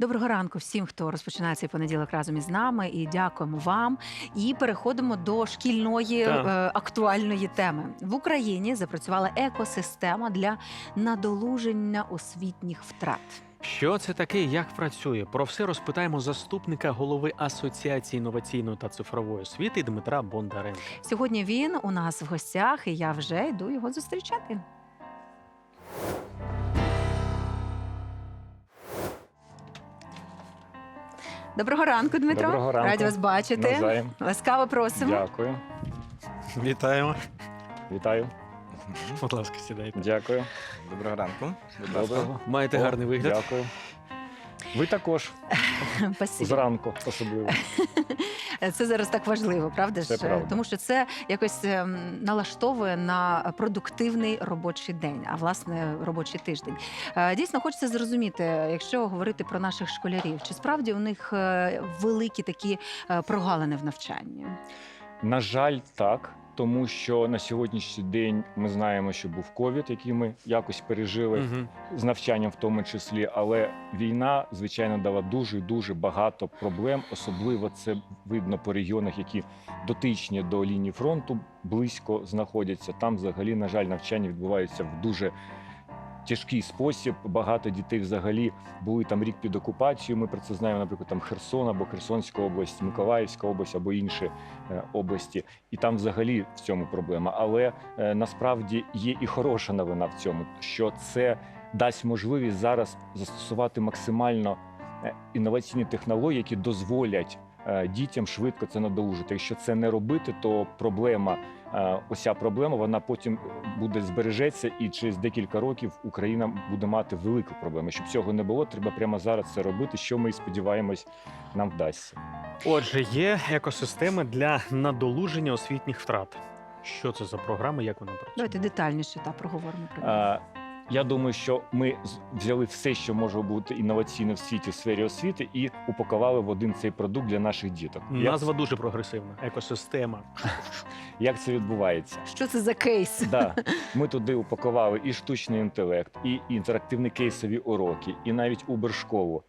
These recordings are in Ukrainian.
Доброго ранку всім, хто розпочинає цей понеділок разом із нами. І дякуємо вам. І переходимо до шкільної е, актуальної теми. В Україні запрацювала екосистема для надолуження освітніх втрат. Що це таке, як працює? Про все розпитаємо заступника голови Асоціації інноваційної та цифрової освіти Дмитра Бондаренка. Сьогодні він у нас в гостях, і я вже йду його зустрічати. Доброго ранку, Дмитро. Доброго ранку. Раді вас бачити. Навзаєм. Ласкаво просимо. Дякую. Вітаємо. Вітаю. Будь ласка, сідайте. Дякую. Доброго ранку. Будь ласка. Доброго. Маєте О, гарний вигляд. Дякую. Ви також зранку особливо. Це зараз так важливо, правда ж? правда. Тому що це якось ем, налаштовує на продуктивний робочий день, а власне робочий тиждень. Е, Дійсно, хочеться зрозуміти, якщо говорити про наших школярів, чи справді у них е, великі такі е, прогалини в навчанні? На жаль, так. Тому що на сьогоднішній день ми знаємо, що був ковід, який ми якось пережили угу. з навчанням в тому числі. Але війна, звичайно, дала дуже дуже багато проблем. Особливо це видно по регіонах, які дотичні до лінії фронту, близько знаходяться. Там, взагалі, на жаль, навчання відбувається в дуже тяжкий спосіб. Багато дітей взагалі були там рік під окупацією. Ми про це знаємо, наприклад, там Херсон або Херсонська область, Миколаївська область або інші е, області. І там взагалі в цьому проблема. Але е, насправді є і хороша новина в цьому, що це дасть можливість зараз застосувати максимально е, інноваційні технології, які дозволять дітям швидко це надолужити. Якщо це не робити, то проблема, е, ося проблема, вона потім буде збережеться, і через декілька років Україна буде мати велику проблему. Щоб цього не було, треба прямо зараз це робити. Що ми і сподіваємось, нам вдасться. Отже, є екосистеми для надолуження освітніх втрат. Що це за програма, як вона працює? Давайте детальніше та проговоримо про. Е, Я думаю, що ми взяли все, що може бути інноваційне в світі в сфері освіти, і упакували в один цей продукт для наших діток. Як, Назва дуже прогресивна. Екосистема. як це відбувається? Що це за кейс? Да, ми туди упакували і штучний інтелект, і інтерактивні кейсові уроки, і навіть Uber-школу.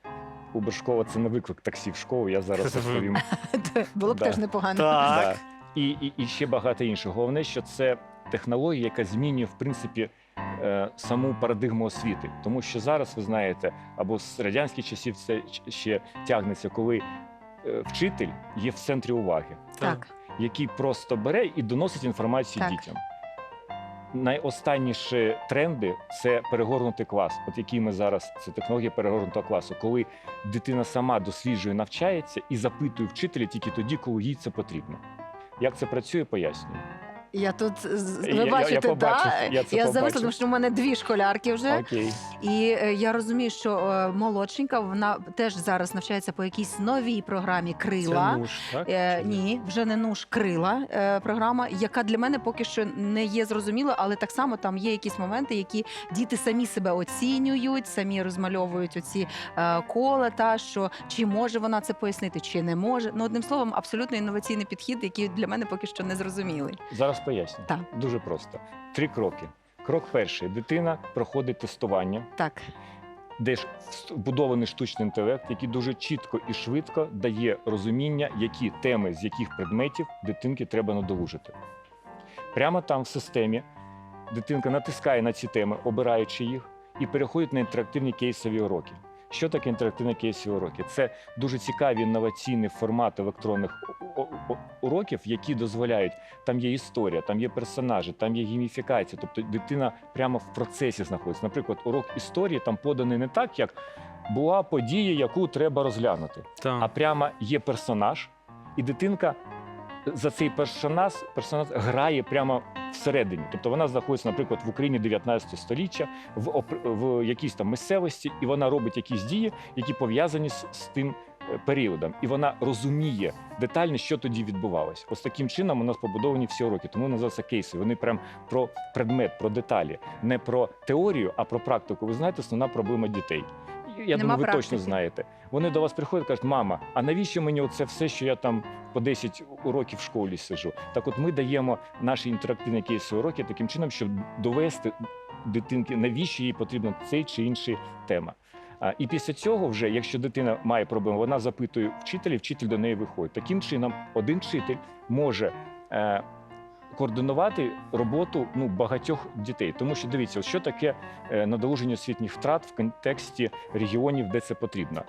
Uber-школа – це не виклик таксі в школу. Я зараз розповім. Було б Да. теж непогано. Так. Да. І, і, і ще багато іншого. Головне, що це технологія, яка змінює в принципі саму парадигму освіти. Тому що зараз ви знаєте, або з радянських часів це ще тягнеться, коли е, вчитель є в центрі уваги, Так. який просто бере і доносить інформацію Так. дітям. Найостанніші тренди це перегорнутий клас, от який ми зараз, це технологія перегорнутого класу, коли дитина сама досліджує, навчається і запитує вчителя тільки тоді, коли їй це потрібно. Як це працює, пояснюю. Я тут з- Я- ви я- я бачите, побачив, да? я це я зависла, побачив. тому що в мене дві школярки вже. Окей. І е, я розумію, що е, молодшенька вона теж зараз навчається по якійсь новій програмі крила. Це нуж, так? Е, Чи ні, вже не нуж крила е, програма, яка для мене поки що не є зрозуміла, але так само там є якісь моменти, які діти самі себе оцінюють, самі розмальовують оці е, кола, та що чи може вона це пояснити, чи не може. Ну одним словом, абсолютно інноваційний підхід, який для мене поки що не зрозумілий. Зараз поясню. Так. Дуже просто. Три кроки. Крок перший: дитина проходить тестування, Так, де ж вбудований штучний інтелект, який дуже чітко і швидко дає розуміння, які теми з яких предметів дитинки треба надолужити. Прямо там в системі дитинка натискає на ці теми, обираючи їх, і переходить на інтерактивні кейсові уроки. Що таке інтерактивні кейсові уроки? Це дуже цікаві інноваційний формат електронних уроків, які дозволяють. Там є історія, там є персонажі, там є гейміфікація. Тобто дитина прямо в процесі знаходиться. Наприклад, урок історії там поданий не так, як була подія, яку треба розглянути, Так. а прямо є персонаж, і дитинка за цей персонаж, персонаж грає прямо всередині. Тобто вона знаходиться, наприклад, в Україні 19 століття, в, в якійсь там місцевості, і вона робить якісь дії, які пов'язані з, з тим е, періодом. І вона розуміє детально, що тоді відбувалося. Ось таким чином у нас побудовані всі уроки. Тому називаються кейси. Вони прям про предмет, про деталі, не про теорію, а про практику. Ви знаєте, основна проблема дітей. Я Нема думаю, ви практики. точно знаєте. Вони до вас приходять і кажуть, мама, а навіщо мені оце все, що я там по 10 уроків в школі сижу? Так от ми даємо наші інтерактивні кейси уроки таким чином, щоб довести дитинки, навіщо їй потрібна цей чи інший тема. А, І після цього, вже, якщо дитина має проблему, вона запитує вчителя, вчитель до неї виходить. Таким чином, один вчитель може. Е, Координувати роботу ну багатьох дітей, тому що дивіться, що таке е, надолуження освітніх втрат в контексті регіонів, де це потрібно.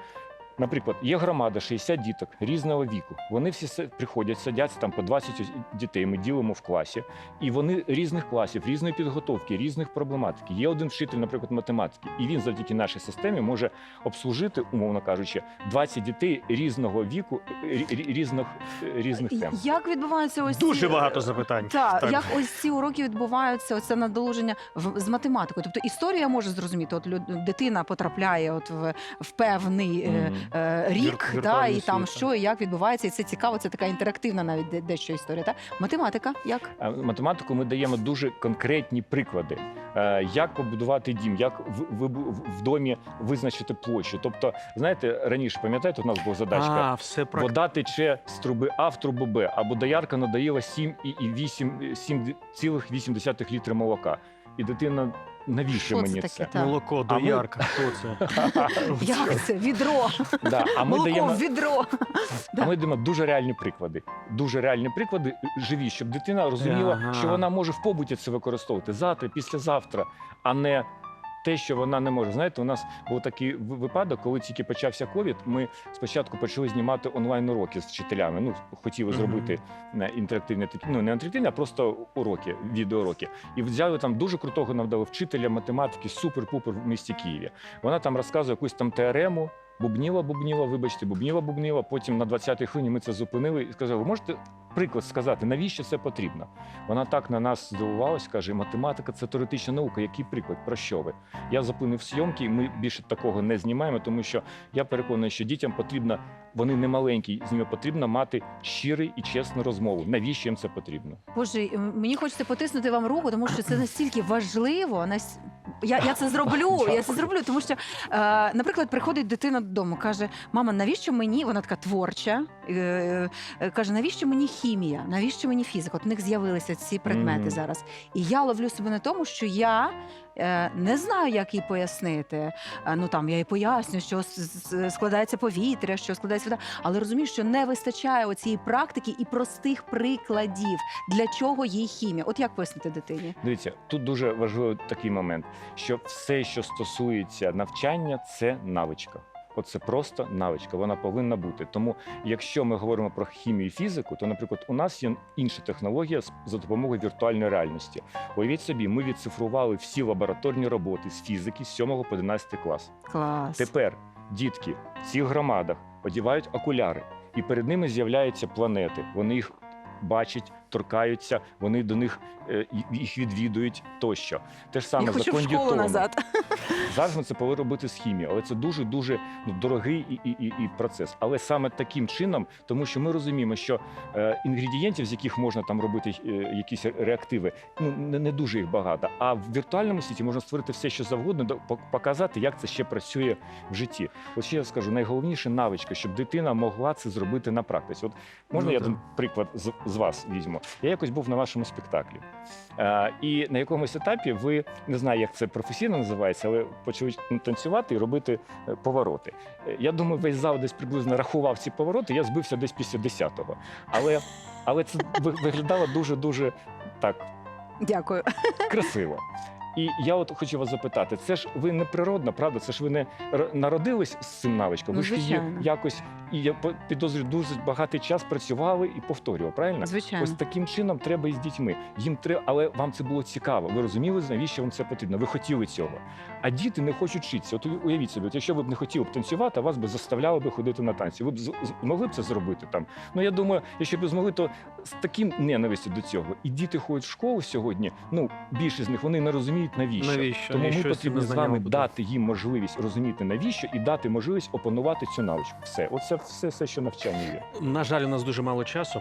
Наприклад, є громада 60 діток різного віку. Вони всі се- приходять, садяться там по 20 дітей. Ми ділимо в класі, і вони різних класів, різної підготовки, різних проблематики. Є один вчитель, наприклад, математики, і він завдяки нашій системі може обслужити, умовно кажучи, 20 дітей різного віку, рі- рі- різних різних тем. Як відбуваються ось Дуже ці... багато запитань. Так, Так. як ось ці уроки відбуваються, оце надолуження в, з математикою. Тобто історія може зрозуміти, от люд, дитина потрапляє от в, в певний е, Мгм. Е, рік, Вір- да, віртуальний там світ, що і як відбувається, і це цікаво, це така інтерактивна навіть де- дещо історія. Так? Математика, як? А математику ми даємо дуже конкретні приклади, Е, як побудувати дім, як в, в, в домі визначити площу. Тобто, знаєте, раніше пам'ятаєте, у нас була задачка. А, все про Вода тече з труби А в трубу Б, або доярка надаїла 7,8 літри молока. І дитина, навіщо Що це мені таке? це? Так. молоко, А ми- доярка. Хто це? Як це? Відро. Да, а ми Молоко даємо в відро. А ми даємо дуже реальні приклади. Дуже реальні приклади е, живі, щоб дитина розуміла, Ага. що вона може в побуті це використовувати завтра, післязавтра, а не те, що вона не може. Знаєте, у нас був такий випадок, коли тільки почався ковід. Ми спочатку почали знімати онлайн уроки з вчителями. Ну, хотіли зробити е, інтерактивні такі, ну не інтерактивні, а просто уроки, відеоуроки. І взяли там дуже крутого нам дали вчителя математики, супер-пупер в місті Києві. Вона там розказує якусь там теорему. Бубніла, бубніла, вибачте, бубніла, бубніла. Потім на 20-й хвилині ми це зупинили і сказали: ви можете приклад сказати, навіщо це потрібно? Вона так на нас здивувалась, каже: математика це теоретична наука. Який приклад? Про що ви? Я зупинив зйомки, і ми більше такого не знімаємо, тому що я переконаний, що дітям потрібно, вони не маленькі, з ними потрібно мати щирий і чесну розмову. Навіщо їм це потрібно? Боже, мені хочеться потиснути вам руку, тому що це настільки важливо. нас- Я, я це зроблю. Я це зроблю, тому що, е, наприклад, приходить дитина додому, каже: Мама, навіщо мені? Вона така творча. е, е, каже, навіщо мені хімія? Навіщо мені фізика? От у них з'явилися ці предмети Мгм. зараз. І я ловлю себе на тому, що я. Е, Не знаю, як їй пояснити. Е, Ну там я їй поясню, що складається повітря, що складається вода, але розумію, що не вистачає оцієї практики і простих прикладів, для чого їй хімія. От як пояснити дитині? Дивіться, тут дуже важливий такий момент, що все, що стосується навчання, це навичка. Оце просто навичка, вона повинна бути. Тому, якщо ми говоримо про хімію і фізику, то, наприклад, у нас є інша технологія за допомогою віртуальної реальності. Уявіть собі, ми відцифрували всі лабораторні роботи з фізики з 7 по 11 клас. Клас. Тепер дітки в цих громадах одягають окуляри, і перед ними з'являються планети. Вони їх бачать, торкаються, вони до них е, їх відвідують тощо. Те ж саме Я хочу в школу Ньютона. назад. Зараз ми це повинні робити з хімією, але це дуже дуже ну, дорогий і, і, і, і процес. Але саме таким чином, тому що ми розуміємо, що е, інгредієнтів, з яких можна там робити е, якісь реактиви, ну не, не дуже їх багато. А в віртуальному світі можна створити все, що завгодно, до- показати, як це ще працює в житті. От ще я скажу, найголовніше навичка, щоб дитина могла це зробити на практиці. От можна Ну, я так. один приклад з, з вас візьму? Я якось був на вашому спектаклі. Е, і на якомусь етапі ви не знаю, як це професійно називається, але почали танцювати і робити е, повороти. Е, Я думаю, весь зал десь приблизно рахував ці повороти. Я збився десь після 10-го. Але, але це виглядало дуже дуже так Дякую. красиво. І я от хочу вас запитати: це ж ви не природна, правда? Це ж ви не народились з цим навичком. Ну, Ви ж її звичайно. якось і я по- підозрюю, дуже багатий час працювали і повторювали, правильно? Звичайно. Ось таким чином треба і з дітьми. Їм треба, але вам це було цікаво. Ви розуміли, навіщо вам це потрібно? Ви хотіли цього. А діти не хочуть вчитися. От уявіть собі, от якщо ви б не хотіли б танцювати, а вас би заставляли би ходити на танці. Ви б з- з- могли б це зробити там. Ну я думаю, якщо б змогли, то з таким ненавистю до цього. І діти ходять в школу сьогодні. Ну більшість з них вони не розуміють навіщо. Навіщо? Тому Навіщо ми потрібно з вами дати їм можливість розуміти навіщо і дати можливість опанувати цю навичку. Все, оце все, все, що навчання є. На жаль, у нас дуже мало часу.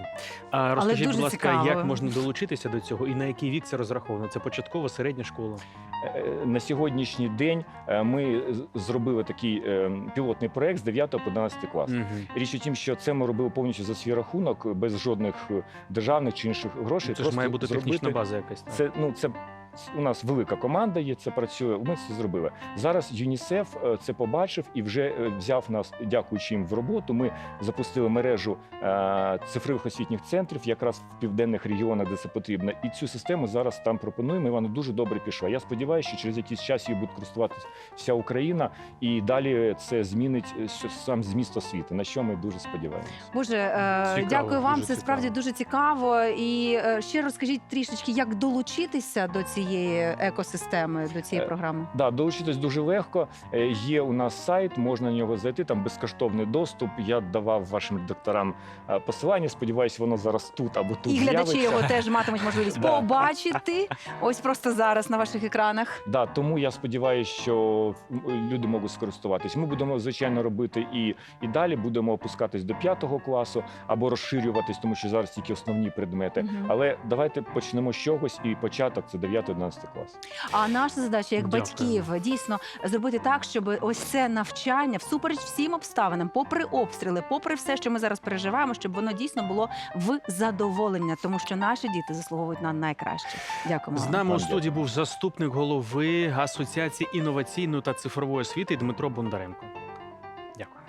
А розкажіть, дуже будь ласка, цікаво. як можна долучитися до цього і на який вік це розраховано? Це початкова, середня школа. Е, На сьогоднішній день е, ми зробили такий е, пілотний проект з 9 по 12 клас. Угу. Річ у тім, що це ми робили повністю за свій рахунок, без жодних е, державних чи інших грошей. Це ж має бути технічна база якась. так? Це ну це у нас велика команда є, це працює. Ми це зробили. Зараз ЮНІСЕФ е, це побачив і вже е, взяв нас, дякуючи їм в роботу. Ми запустили мережу е, цифрових освітніх центрів, якраз в південних регіонах, де це потрібно. І цю систему зараз там пропонуємо. і Вона дуже добре пішла. Я сподіваюся, що через якийсь час її буде користуватися вся Україна, і далі це змінить сам зміст освіти. На що ми дуже сподіваємося. Боже, Цікаво, дякую вам. дуже Це справді дуже цікаво. І ще розкажіть трішечки, як долучитися до цієї екосистеми, до цієї Е, програми. Да, долучитись дуже легко. Е, Є у нас сайт, можна на нього зайти. Там безкоштовний доступ. Я давав вашим докторам е, посилання. Сподіваюсь, воно зараз тут або тут І глядачі з'явиться. його теж матимуть можливість побачити. Ось просто зараз на ваших екранах. Да, тому я сподіваюся, що люди можуть скористуватись. Ми будемо звичайно робити і, і далі. Будемо опускатись до п'ятого класу або розширюватись, тому що зараз тільки основні предмети. Мгм. Але давайте почнемо з чогось, і початок це 9-11 клас. А наша задача як Дякую. батьків дійсно зробити так, щоб ось це навчання, всупереч всім обставинам, попри обстріли, попри все, що ми зараз переживаємо, щоб воно дійсно було в задоволення, тому що наші діти заслуговують на найкраще. Дякуємо. З нами у студії був заступник голови Асоціації інноваційної та цифрової освіти Дмитро Бондаренко. Дякую.